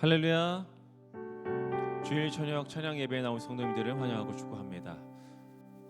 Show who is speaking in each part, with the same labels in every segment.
Speaker 1: 할렐루야. 주일 저녁 찬양 예배에 나온 성도님들을 환영하고 축복합니다.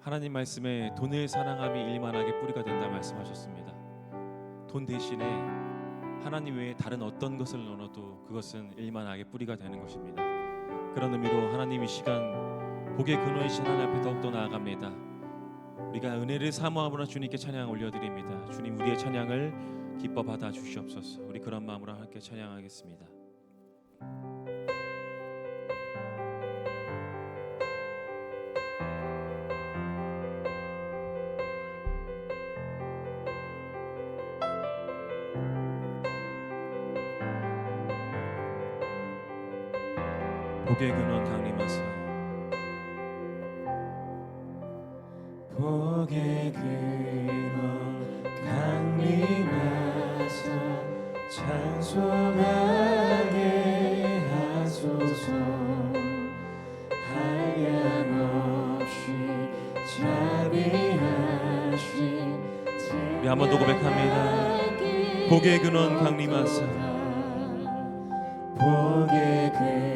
Speaker 1: 하나님 말씀에 돈을 사랑함이 일만하게 뿌리가 된다 말씀하셨습니다. 돈 대신에 하나님 외에 다른 어떤 것을 넣어도 그것은 일만하게 뿌리가 되는 것입니다. 그런 의미로 하나님 이 시간 복의 근원이신 하나님 앞에 더욱더 나아갑니다. 우리가 은혜를 사모함으로 주님께 찬양 올려드립니다. 주님 우리의 찬양을 기뻐 받아 주시옵소서. 우리 그런 마음으로 함께 찬양하겠습니다. 복의 근원 강림하사.
Speaker 2: 복의 근원 강림하사. 찬송하게 하소서. 한량없이 자비하신
Speaker 1: 우리 한 번 더 고백합니다. 복의 근원 강림하사.
Speaker 2: 복의 근원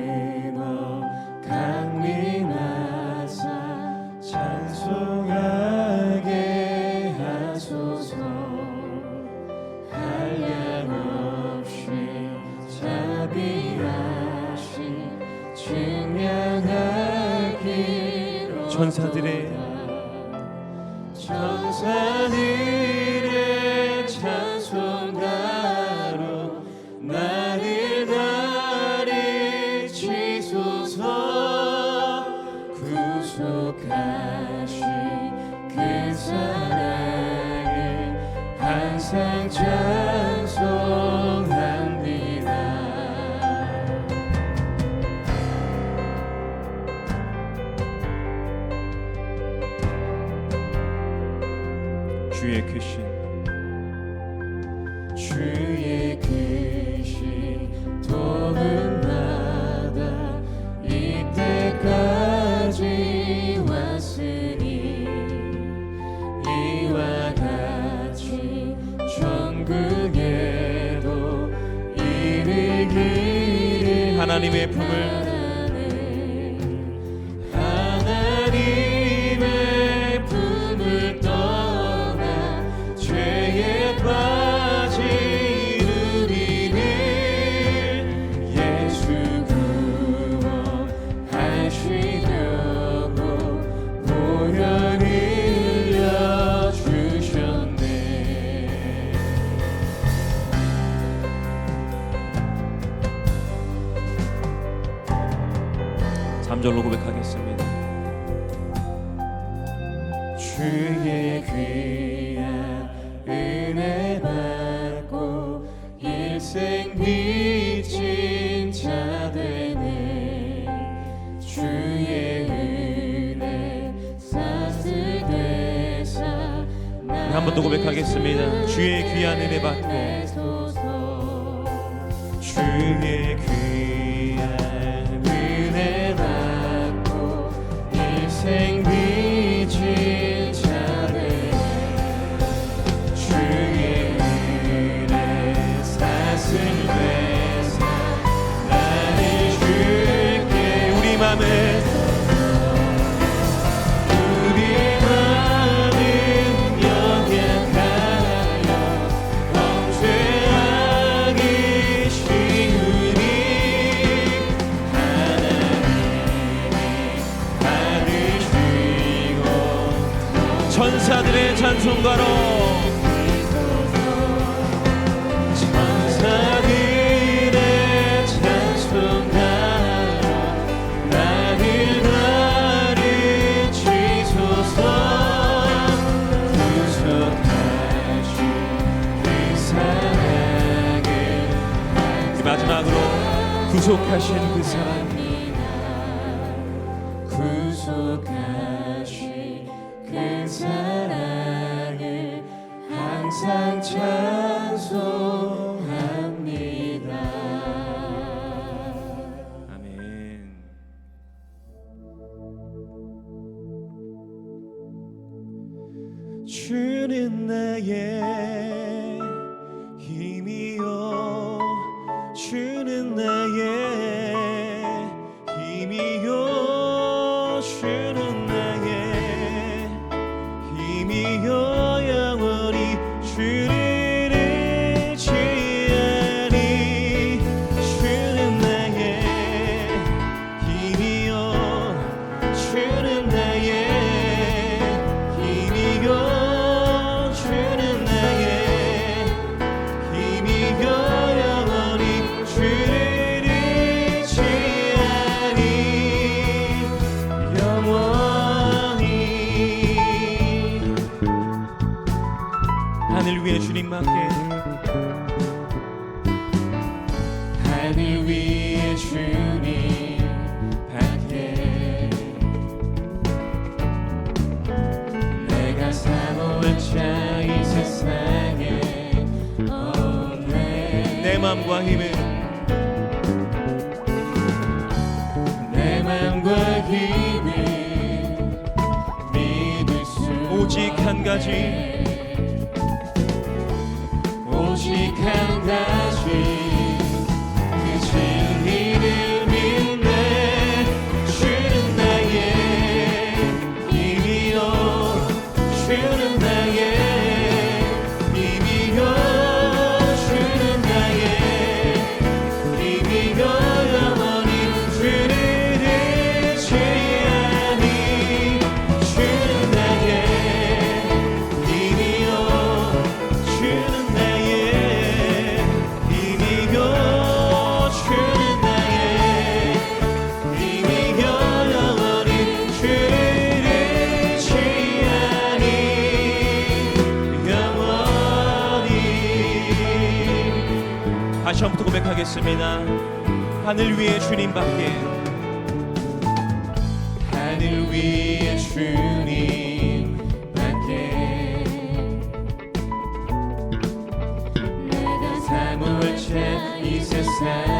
Speaker 1: 천사들의 하나님의 품을 절로 고백하겠습니다.
Speaker 2: 주의 귀한 은혜 받고 일생 미친 자 되네 주의 은혜 싹쓸 되사
Speaker 1: 우리 한번 더 고백하겠습니다. 주의 귀한 은혜 받고
Speaker 2: 다시 한번 고백하겠습니다. 하늘 위에 주님밖에
Speaker 1: 하늘 위에 주님밖에 내가 사무을 채이 세상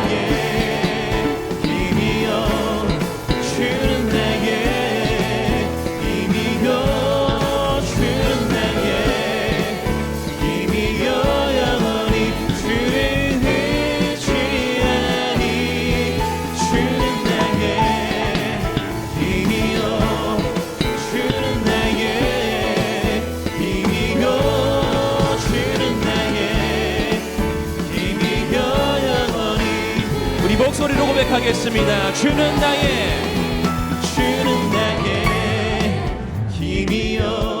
Speaker 2: 목소리로 고백하겠습니다. 주는 나의
Speaker 1: 주는 나의 힘이여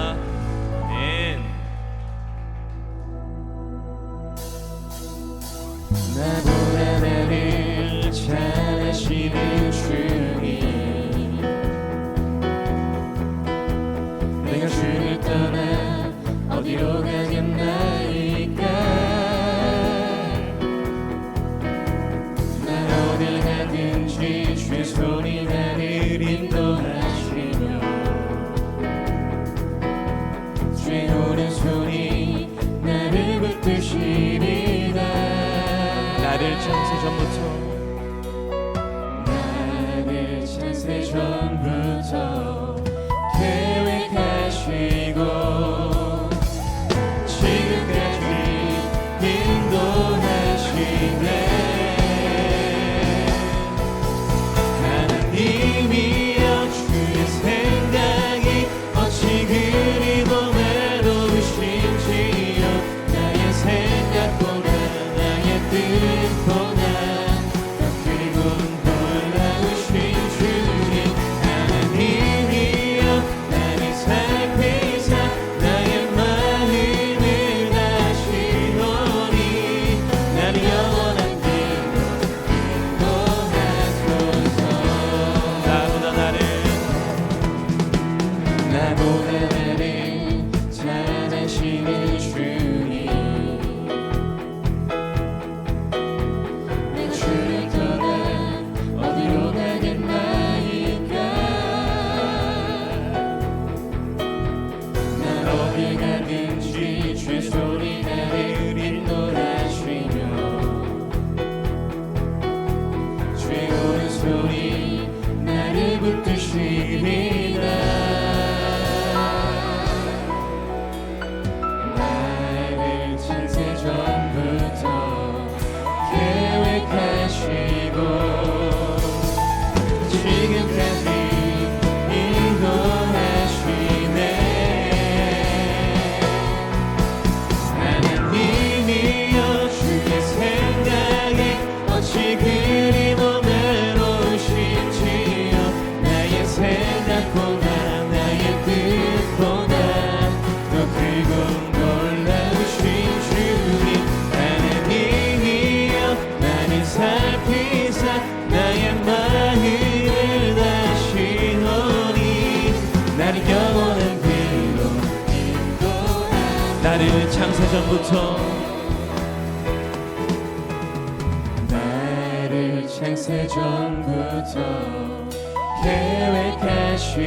Speaker 1: 창세 전부터 나를
Speaker 2: 창세 전부터
Speaker 1: 계획하시고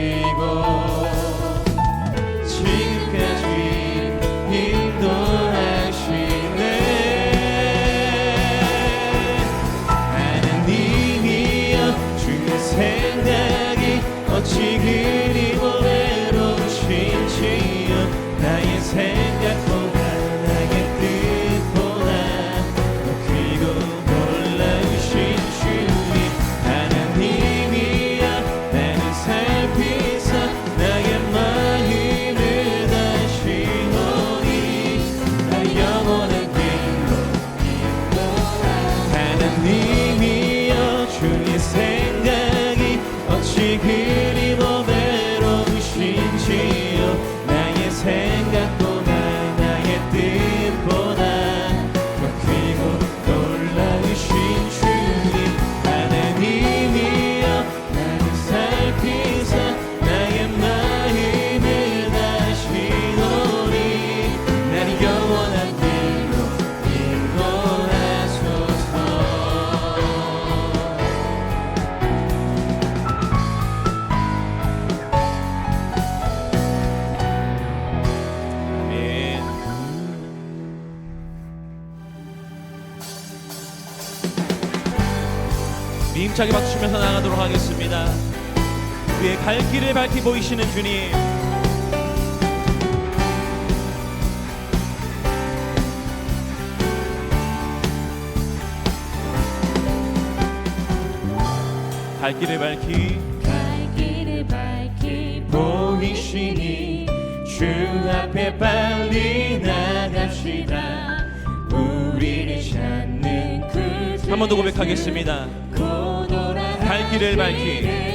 Speaker 1: 길을
Speaker 2: 밝히 보이시는 주님. 갈 길을 밝히
Speaker 1: 갈 길을 밝히 보이시니 주 앞에 빨리 나갑시다 우리를 찾는 그
Speaker 2: 한번 더 고백하겠습니다. 갈 길을 밝히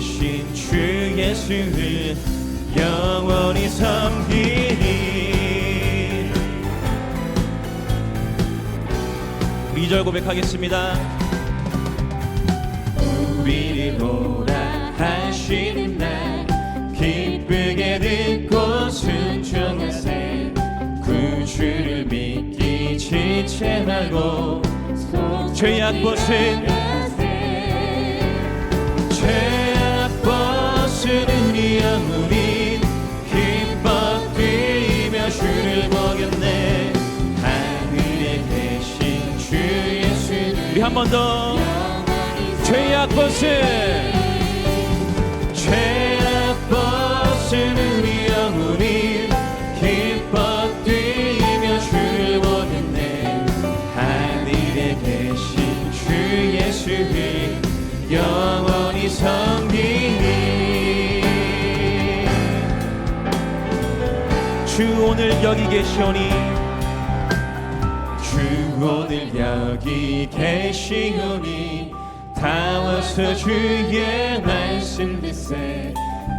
Speaker 1: 계신 주 예수를 영원히 섬기니
Speaker 2: 2절 고백하겠습니다.
Speaker 1: 우리를 보라 하시는 날 기쁘게 듣고 순종하세 그 주를 믿기 지체 말고
Speaker 2: 죄악 벗은 한 번 더. 죄악 벗은
Speaker 1: 죄악 벗은 우리 영혼이 기뻐 뛰며 주를 보겠네. 하늘에 계신 주 예수를 영원히 섬기니.
Speaker 2: 주 오늘 여기 계시오니.
Speaker 1: 주 오늘 여기 되시오니 다 와서 주의 말씀 듣세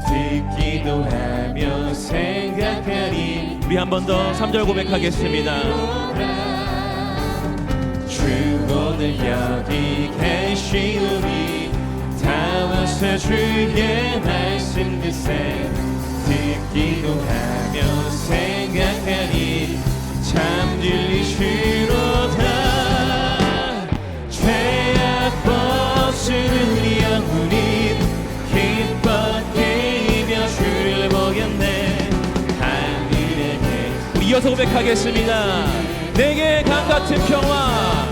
Speaker 1: 듣기도 하며 생각하리.
Speaker 2: 우리 한 번 더 3절 고백하겠습니다.
Speaker 1: 주
Speaker 2: 오늘 여기 계시오니 다 와서 주의 말씀 듣세 듣기도 하며 생각하니 잠들 고백하겠습니다. 내게 강 같은 평화,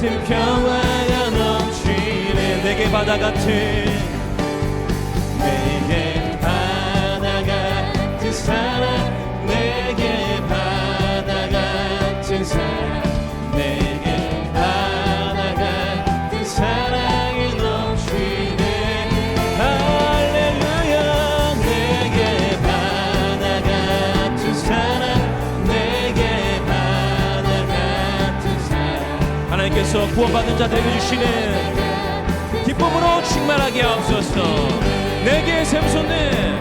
Speaker 2: 같은 평화가 넘치네. 내게 바다 같은 하옵소서 구원받은 자 되게 주시는 기쁨으로 충만하게 하옵소서. 내게 샘손을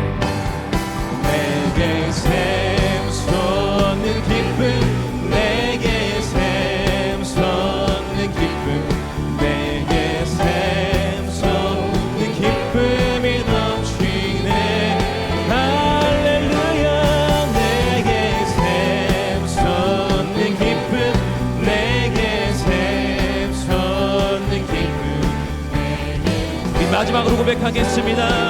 Speaker 2: 하겠습니다.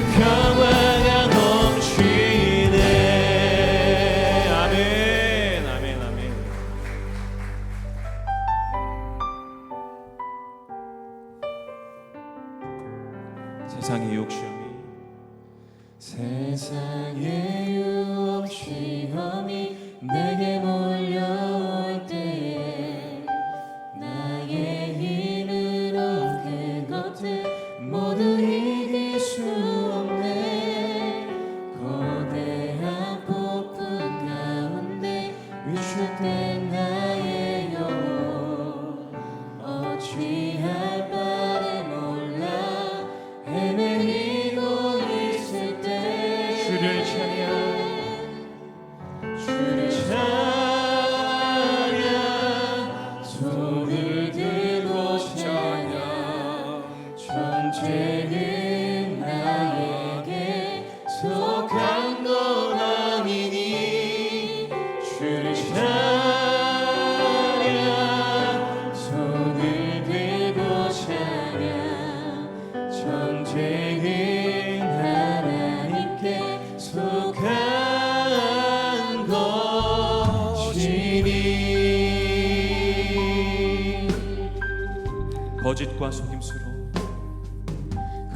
Speaker 1: come.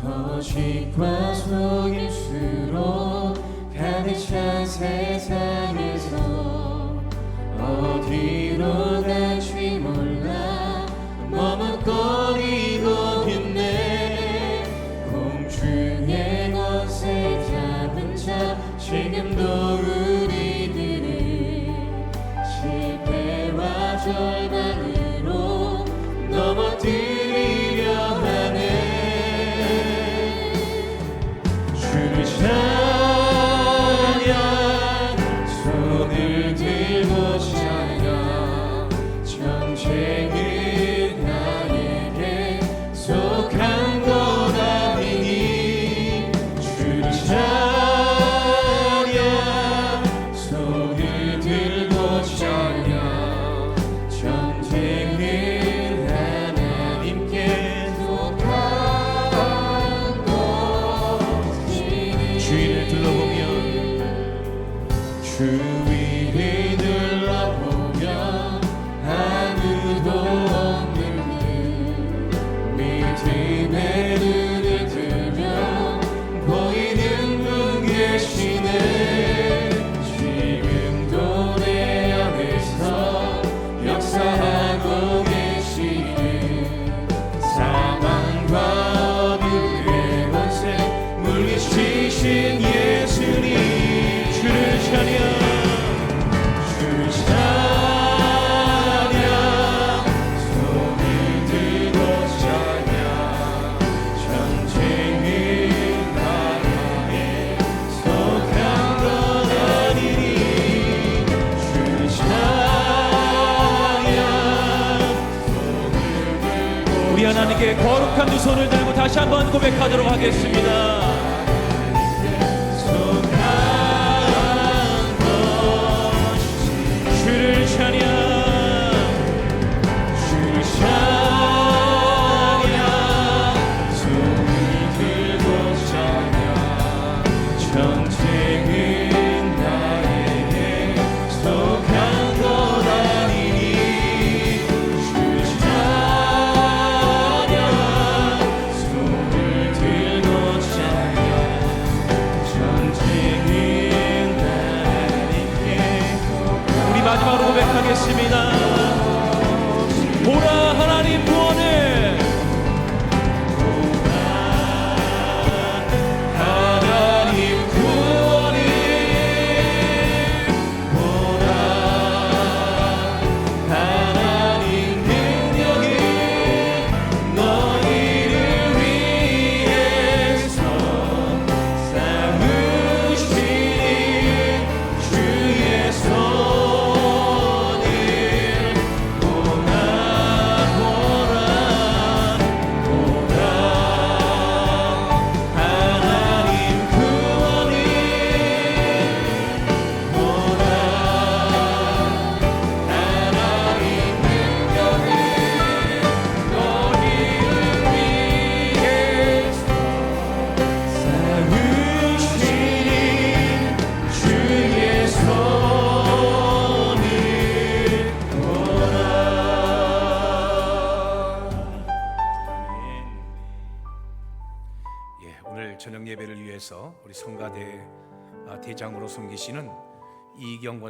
Speaker 2: 거짓과 속임수로
Speaker 1: 가득 찬 세상에서 어디로 갈지 몰라 머뭇거리고 있네. 공중에 것을 잡은 자 지금도 return.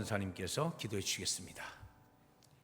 Speaker 3: 전도사님께서 기도해 주시겠습니다.